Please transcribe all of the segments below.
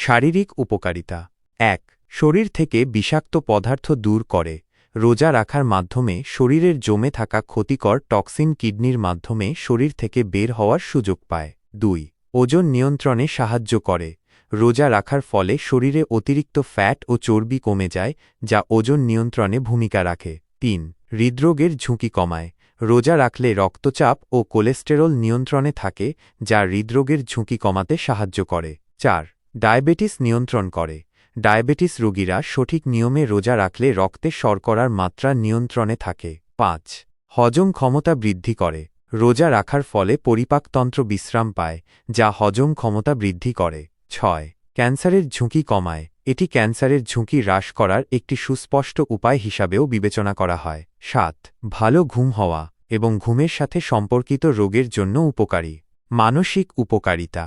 শারীরিক উপকারিতা। এক, শরীর থেকে বিষাক্ত পদার্থ দূর করে। রোজা রাখার মাধ্যমে শরীরের জমে থাকা ক্ষতিকর টক্সিন কিডনির মাধ্যমে শরীর থেকে বের হওয়ার সুযোগ পায়। দুই, ওজন নিয়ন্ত্রণে সাহায্য করে। রোজা রাখার ফলে শরীরে অতিরিক্ত ফ্যাট ও চর্বি কমে যায়, যা ওজন নিয়ন্ত্রণে ভূমিকা রাখে। তিন, হৃদরোগের ঝুঁকি কমায়। রোজা রাখলে রক্তচাপ ও কোলেস্টেরল নিয়ন্ত্রণে থাকে, যা হৃদরোগের ঝুঁকি কমাতে সাহায্য করে। চার ডায়াবেটিস নিয়ন্ত্রণ করে। ডায়াবেটিস রোগীরা সঠিক নিয়মে রোজা রাখলে রক্তে শর্করার মাত্রা নিয়ন্ত্রণে থাকে। পাঁচ, হজম ক্ষমতা বৃদ্ধি করে। রোজা রাখার ফলে পরিপাকতন্ত্র বিশ্রাম পায়, যা হজম ক্ষমতা বৃদ্ধি করে। ছয়, ক্যান্সারের ঝুঁকি কমায়। এটি ক্যান্সারের ঝুঁকি হ্রাস করার একটি সুস্পষ্ট উপায় হিসাবেও বিবেচনা করা হয়। সাত, ভালো ঘুম হওয়া এবং ঘুমের সাথে সম্পর্কিত রোগের জন্য উপকারী। মানসিক উপকারিতা।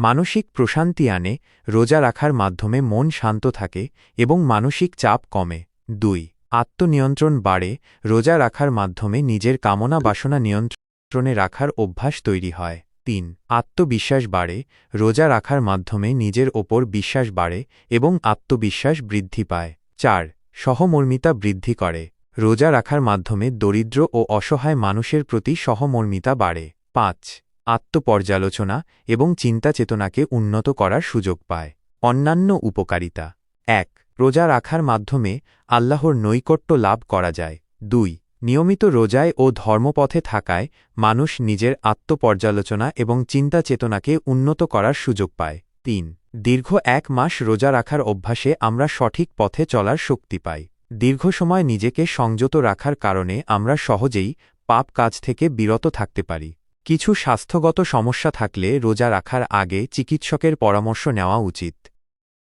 মানসিক প্রশান্তি আনে, রোজা রাখার মাধ্যমে মন শান্ত থাকে এবং মানসিক চাপ কমে। দুই, আত্মনিয়ন্ত্রণ বাড়ে, রোজা রাখার মাধ্যমে নিজের কামনা বাসনা নিয়ন্ত্রণে রাখার অভ্যাস তৈরি হয়। তিন, আত্মবিশ্বাস বাড়ে, রোজা রাখার মাধ্যমে নিজের ওপর বিশ্বাস বাড়ে এবং আত্মবিশ্বাস বৃদ্ধি পায়। চার, সহমর্মিতা বৃদ্ধি করে, রোজা রাখার মাধ্যমে দরিদ্র ও অসহায় মানুষের প্রতি সহমর্মিতা বাড়ে। পাঁচ আত্মপর্যালোচনা এবং চিন্তা চেতনাকে উন্নত করার সুযোগ পায়। অন্যান্য উপকারিতা। এক, রোজা রাখার মাধ্যমে আল্লাহর নৈকট্য লাভ করা যায়। দুই, নিয়মিত রোজায় ও ধর্মপথে থাকায় মানুষ নিজের আত্মপর্যালোচনা এবং চিন্তা চেতনাকে উন্নত করার সুযোগ পায়। তিন, দীর্ঘ এক মাস রোজা রাখার অভ্যাসে আমরা সঠিক পথে চলার শক্তি পাই। দীর্ঘ সময় নিজেকে সংযত রাখার কারণে আমরা সহজেই পাপ কাজ থেকে বিরত থাকতে পারি। কিছু স্বাস্থ্যগত সমস্যা থাকলে রোজা রাখার আগে চিকিৎসকের পরামর্শ নেওয়া উচিত।